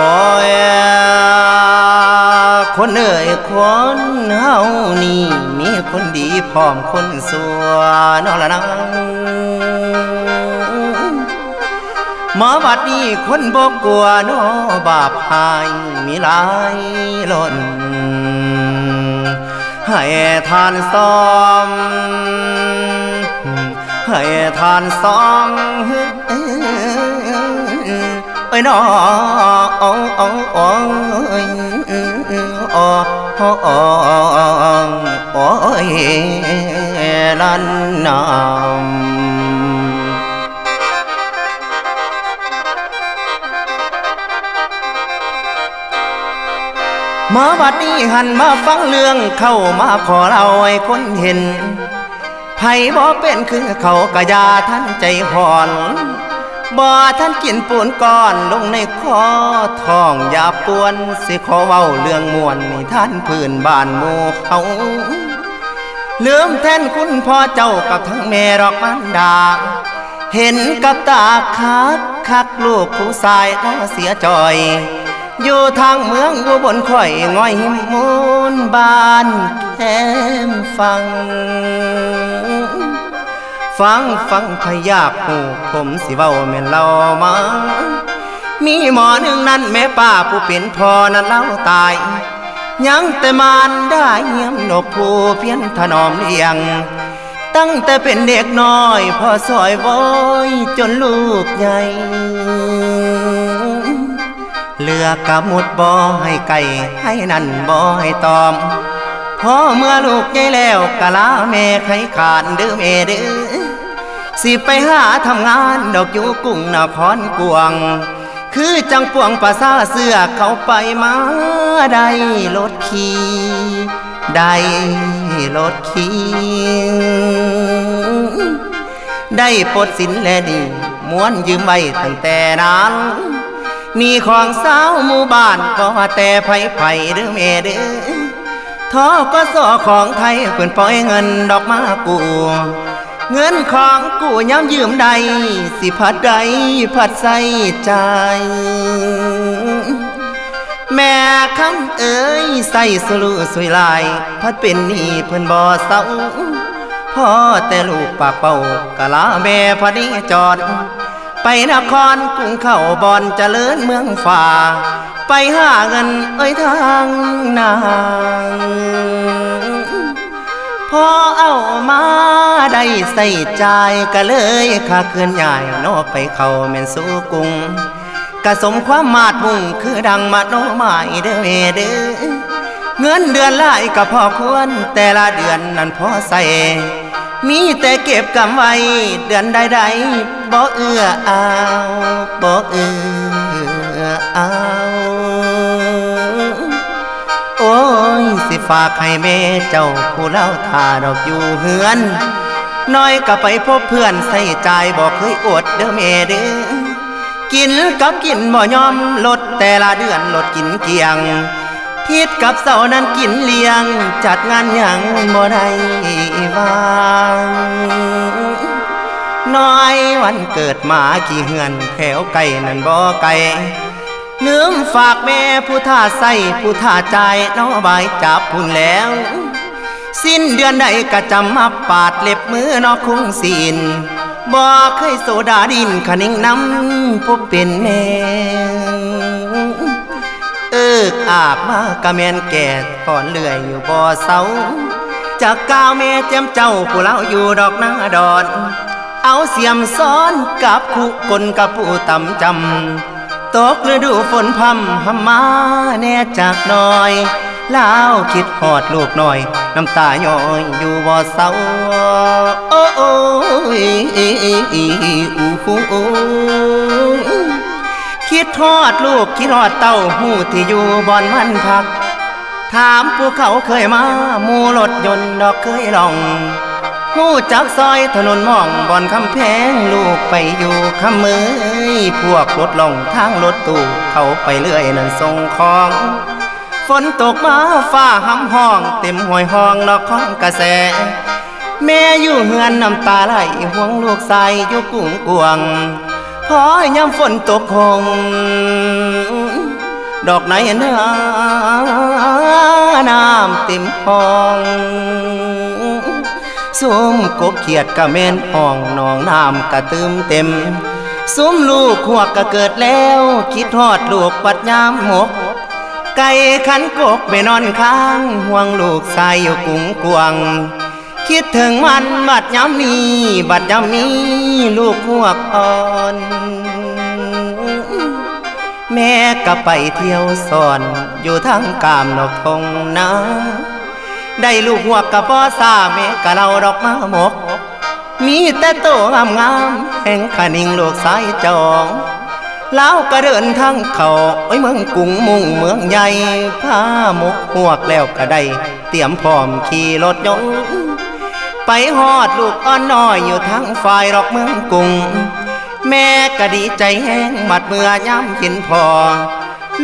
อยคนเอ่ยคนเฮานี่มีคนดีพร้อมคนสัวนอละนังหมอบัดนี้คนบ่กลัวนอบาปหายมีหลายล้นให้ทานซ้อมให้ทานซองเอ้ ยนอโอ้โอ้โอ้ยโอ้โอ้โอ้โอ้ยลันนามมาบัดนี้หันมาฟังเรื่องเข้ามาขอเราให้คนเห็นไผบ่เป็นคือเขากะยาท่านใจห่อน บ่ท่านกินปูนก้อนลงในคอท้องอย่าปวนสิขอเว้าเรื่องมวนนี่ท่านพื้นบ้านหมู่เขาลืมแทนคุณพ่อเจ้ากับทั้งแม่รอกมันดา เห็นกับตาคักคักลูกผู้ชายน้อเสียจอย อยู่ทางเมืองอุบลข่อยง่อยหิมมูนบ้านแคมฟัง ฟังฟังพยาบหูผมสิเว้าแม่นเล่ามา มีหมอหนึ่งนั้นแม่ป้าผู้เป็นพ่อนั้นเล่าตาย ยังแต่มารได้เยี่ยมนกผู้เพียนถนอมเลี้ยง ตั้งแต่เป็นเด็กน้อยพ่อซอยโวยจนลูกใหญ่เลือกกะมุดบ่อให้ไก่ให้นั่นบ่อให้ตอมพอเมื่อลูกใหญ่แล้วกะลาแม่ไขขานเด้อแม่เด้อ สิไปหาทำงานดอกอยู่กรุงนครกวง คือจังปวงภาษาเสื้อเขาไปมาได้รถขี่ได้รถขี่ได้ปลดสินและดีม้วนยืมไว้ตั้งแต่นั้นนี่ของสาวหมู่บ้านก็แต่ไผ่ไผเด้อแม่เด้อทอก็สอของไทยเพิ่นปล่อยเงินดอกมากู เงินของกูย้ำยืมใด สิพัดใดพัดใส่ใจแม่คำเอ้ยใส่สลุสวยลาย พัดเป็นนี่เพิ่นบ่เศร้าพ่อแต่ลูกปากเป่ากะลาแม่พอดีจอด ไปนครกรุงเข้าบอนเจริญเมืองฝ่า ไปหาเงินเอ้ยทางนาง พ่อเอามา ได้ใส่ใจก็เลยขาเคลื่อนใหญ่นอไปเข้าแม่นสู่กรุงกะสมความมาดมุ่งคือดังมาโนหมายเด้อเวเด้อเงินเดือนหลายก็พอควร แต่ละเดือนนั้นพอใส่มีแต่เก็บกำไว้เดือนใดๆบ่เอื้อเอาบ่เอื้อเอาโอ้ยสิฝากให้แม่เจ้าผู้เล่าทาดอกอยู่เฮือน น้อยก็ไปพบเพื่อนใส่ใจบอกเคยอดเด้อแม่เด้อกินกับกินบ่ยอมลดแต่ละเดือนลดกินเกียงพิษกับเสานั้นกินเลี้ยง จัดงานหยังบ่ได้วางน้อยวันเกิดหมากี่เฮือนแถวไก่นั่นบ่ไก่ลืมฝากแม่ผู้ท่าใส่ผู้ท่าใจน้อบายจับพุ่นแล้ว สิ้นเดือนใดก็จำมาปาดเล็บมือนอกคุ้งสินบ่เคยโซดาดินขนิ่งน้ำผู้เป็นแม่เอิกอาบมากะแมนแก่ก่อนเลื่อยอยู่บ่อเสาจากก้าวแม่เจ้มเจ้าผู้เล่าอยู่ดอกนาดอน เอาเสียมซ้อนกับคู่กลกับผู้ต่ำจำตกฤดูฝนพำหำมาแน่จากหน้อย ลาวคิดหอดลูกหน่อย น้ำตาย้อยอยู่บ่เศร้าโอ้โอ้ยอู้หูคิดทอดลูกคิดทอดเต้าหูที่อยู่บ่อนมันพัก ถามผู้เขาเคยมาหมู่รถยนต์ดอกเคยลองหูจักซอยถนนมองบอนคำแพงลูกไปอยู่คำมือพวกรถลงทางรถตู้เขาไปเรื่อยนั่นส่งของ ฝนตกมาฟ้าห้ำห้อง เต็มห้วยห้องนอกของกระแส แม่อยู่เฮือนน้ำตาไหลห่วงลูกใสอยู่กุ้งกวงพอยามฝนตกคง ดอกไหนนาน้ำเต็มห้องส้มกบเขียดกะเมนห้องนองน้ำกะตืมเต็มส้มลูกหัวกกะเกิดแล้ว คิดทอดลูกปัดยามหมก ไก่ขันกกไปนอนค้างห่วงลูกชายอยู่กุ้งกวางคิดถึงมันบัดย้ำนี้บัดย้ำนี้ลูกพวกอ่อน แม่ก็ไปเที่ยวสอนอยู่ทางกามนอกทงนาได้ลูกหัวกกะป้อซาแม่กะเราดอกมาหมก มีแต่โตงามงามแห่งขนิ่งลูกสายจอง แล้วก็เดินทางเขาไอ้เมืองกรุงมุ่งเมืองใหญ่พาหมกหวกแล้วก็ได้ เตรียมพร้อมขี่รถยนต์ไปฮอดลูกอ่อนน้อยอยู่ทั้งฝ่ายรอกเมืองกรุงแม่ก็ดีใจแห้งบัดเมื่อย่ำเห็นพอ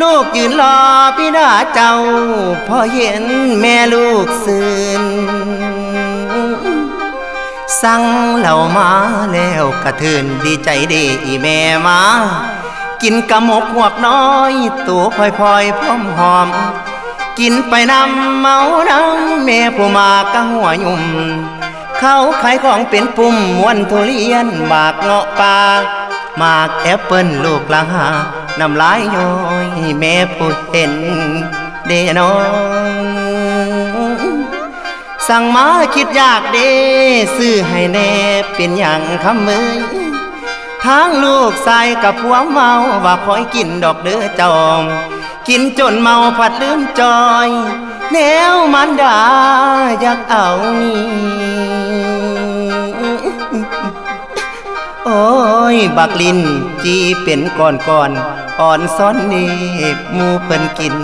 ลูกยืนรอพี่ดาเจ้า พอเห็นแม่ลูกซื่นสั่งเหล่ามาแล้วกระเทือนดีใจดีแม่มา กินกะหมกหวกน้อย ตัวพลอยพอยพร้อมหอม กินไปนำเมาน้ำแม่ผู้มากะหัวยุ่ม เขาขายของเป็นปุ่มมวนทุเรียนหมากเงาะป่าหมากแอปเปิ้ลลูกละหาน้ำลายย้อยแม่ผู้เห็นเดนองสั่งมาคิดอยากเดซื้อให้แน่เป็นอย่างคำมือ ทางลูกใส่กับผัวเมาว่าคอยกินดอกเด้อจอม กินจนเมาผัดลืมจอย แนวมันดาอยากเอานี่โอ้ย บักลินจีเป็นก่อนก่อนอ่อนซ้อนเนบมูเพิ่นกิน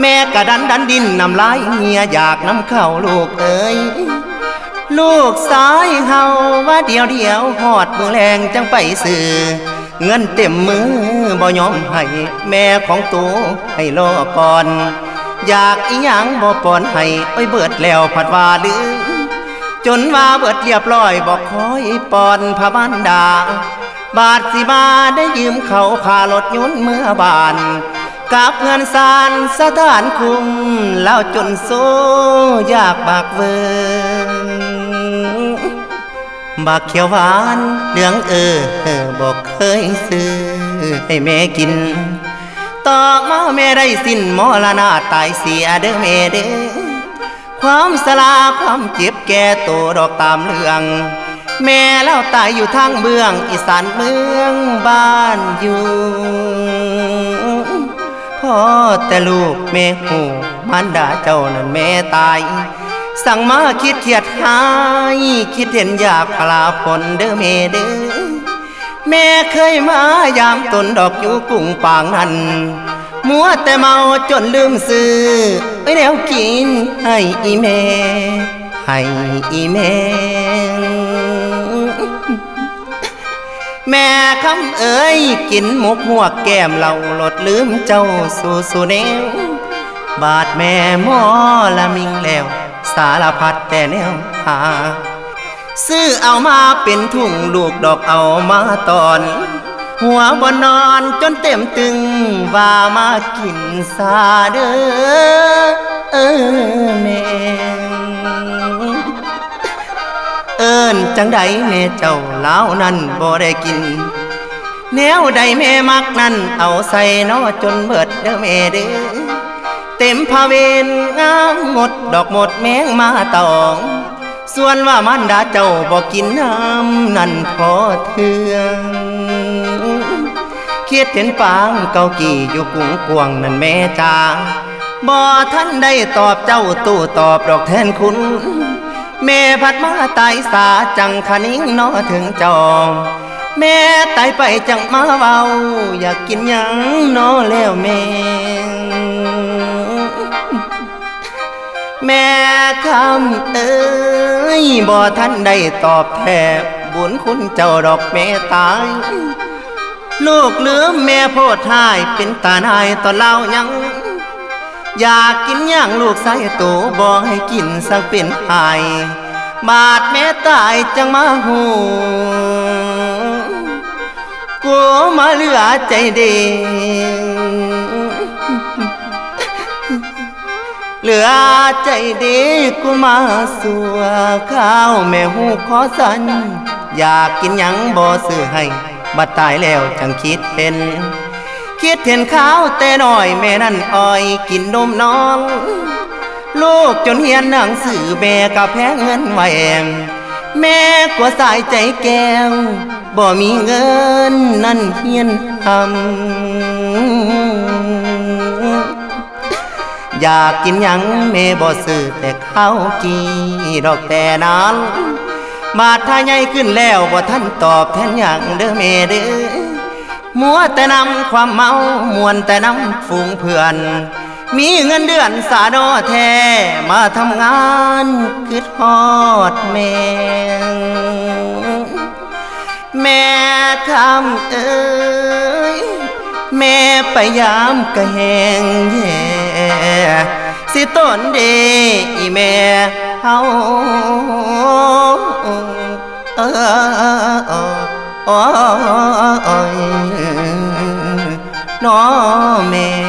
แม่กระดันดันดินน้ำลายเหียอยากน้ำเข้าลูกเอ้ย ลูกสายเฮาว่าเดียวเดียวหอดมือแรงจังไปซื้อเงินเต็มมือบ่ยอมให้แม่ของตัวให้รอก่อน อยากอีหยังบ่ปอนให้ไอ้ยเบิดแล้วผัดว่าลือจนว่าเบิดเรียบร้อยบอกคอยปอนพระบันดา บาทสิบาได้ยืมเขาพารถยนต์เมื่อบานกับเงินสารสถานคุมแล้วจนโซอยากบากเวิง บักเขียวหวานเหลืองเออบอกเคยซื้อให้แม่กินต่อมาแม่ได้สิ้นมรณะตายเสียเด้อแม่เด้อความสลาความเจ็บแก่ตัวดอกตามเรื่อง แม่เล่าตายอยู่ทางเบื้อง อีสานเมืองบ้านอยู่พ่อแต่ลูกแม่หูมันดาเจ้านั้นแม่ตาย สั่งมาคิดเขียดหายคิดเห็นอยากพลาผลเด้อแม่เด้อแม่เคยมายามตนดอกอยู่กุ้งปางนั้นมัวแต่เมาจนลืมซื้อไว้แนวกินให้อีแม่ให้อีแม่แม่คำเอ๋ยกินหมกหัวกแก้มเราหลดลืมเจ้าสู่สู่แนวบาดแม่หมอละมิงแล้ว สารพัดแต่แนวหาซื้อเอามาเป็นถุงลูกดอกเอามาตอน หัวบนนอนจนเต็มตึงว่ามากินซาเด้อเออแม่เอิ้นจังใดแม่เจ้าเล้านั้นบ่ได้กิน แนวใดแม่มักนั้นเอาใส่นอจนเบิดเด้อแม่เด้อ เต็มพาเวนงามหมดดอกหมดแมงมาตอง ส่วนว่ามันดาเจ้าบอกกินน้ำนั่นพอเทืองเคียดเห็นปางเกากี่อยู่กุ้งกวางนั่นแม่จาบ่ท่านได้ตอบเจ้าตู้ตอบดอกแทนคุณ แม่พัดมาตายสาจังคนิ่งนอถึงจอมแม่ตายไปจังมาเว้าอยากกินยังนอแล้วแม่ แม่คำเอ้ยบ่ท่านได้ตอบแทบบุญคุณเจ้าดอกแม่ตาย ลูกลืมแม่โพดทายเป็นตานายตอนเล่ายัง อยากกินย่างลูกใส่ตัวบ่ให้กินสักเป็นหายบาดแม่ตายจังมาหูกลัวมาเหลือใจเด็ก เหลือใจดีกูมาสัวข้าวแม่หูขอสัน อยากกินหยังบ่ซื้อให้ บัดตายแล้วจังคิดเห็น คิดเห็นข้าวแต่น้อยแม่นั่นอ้อยกินนมน้อง ลูกจนเฮียนหนังสือแม่กับแพงเงินไว้แอมแม่กลัวสายใจแก้ว บ่มีเงินนั่นเฮียนทำ อยากกินหยังแม่บ่ซื้อแต่ข้าวกีดอกแต่นั้นบาทถ้าใหญ่ขึ้นแล้วบ่ท่านตอบแทนหยังเด้อแม่เด้อมัวแต่นำความเมามวนแต่นำฝูงเพื่อน มีเงินเดือนสาดอแท้มาทำงานคิดฮอดแม่แม่คำเอ้ยแม่ไปยามกะแหงแย่ สิต้นเดอีแม่เฮาเออโอ้ยน้อแม่เอ้ย